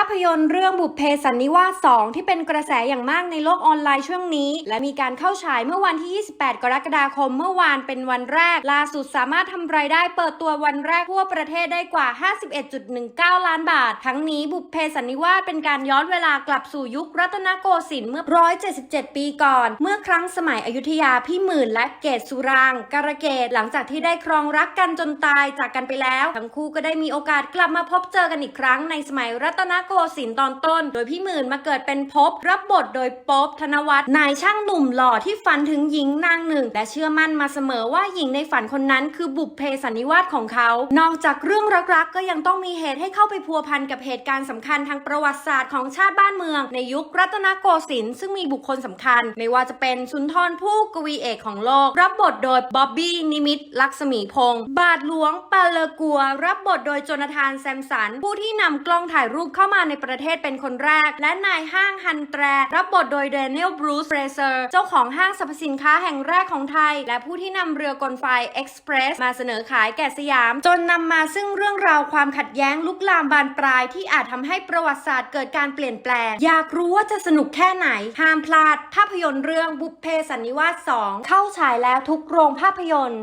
าพยนตร์เรื่องบุพเพสันนิวาส 2 ที่เป็นกระแสอย่างมากในโลกออนไลน์ช่วงนี้ และมีการเข้าฉายเมื่อวันที่ 28 กรกฎาคมเมื่อวานเป็นวันแรก ล่าสุดสามารถทำรายได้เปิดตัววันแรกทั่วประเทศได้กว่า 51.19 ล้านบาท ทั้งนี้บุพเพสันนิวาสเป็นการย้อนเวลากลับสู่ยุครัตนโกสินทร์เมื่อ 177 ปีก่อน เมื่อครั้งสมัยอยุธยาพี่หมื่นและเกศสุรางค์การเกดหลังจากที่ได้ครองรักกันจนตายจากกันไปแล้ว ทั้งคู่ก็ได้มีโอกาสกลับมาพบเจอกันอีกครั้งในสมัยรัตนโกโกสินทร์ตอนต้น โดยพี่หมื่นมาเกิดเป็นภพรับบทโดยป๊อบธนวัฒน์นายช่างหนุ่มหล่อที่ฝันถึงหญิงนางหนึ่ง และเชื่อมั่นมาเสมอว่าหญิงในฝันคนนั้นคือบุพเพสันนิวาสของเขา นอกจากเรื่องรักๆ ก็ยังต้องมีเหตุให้เข้าไปพัวพันกับเหตุการณ์สำคัญทางประวัติศาสตร์ของชาติบ้านเมือง ในยุครัตนโกสินทร์ซึ่งมีบุคคลสำคัญ ไม่ว่าจะเป็นสุนทรภู่กวีเอกของโลก รับบทโดยบ๊อบบี้นิมิตลักษมีพงศ์บาทหลวงปาเลกัว รับบทโดยโจนาธานแซมสันผู้ที่นำกล้องถ่ายรูปเข้ามาในประเทศเป็นคนแรก และนายห้างฮันแตร รับบทโดยเดนิเอลบรูซเฟรเซอร์ เจ้าของห้างสรรพสินค้าแห่งแรกของไทย และผู้ที่นำเรือกลไฟเอ็กซ์เพรสมาเสนอขายแก่สยาม จนนำมาซึ่งเรื่องราวความขัดแย้งลุกลามบานปลายที่อาจทำให้ประวัติศาสตร์เกิดการเปลี่ยนแปลง อยากรู้ว่าจะสนุกแค่ไหน ห้ามพลาด ภาพยนตร์เรื่องบุพเพสันนิวาส 2 เข้าฉายแล้วทุกโรงภาพยนตร์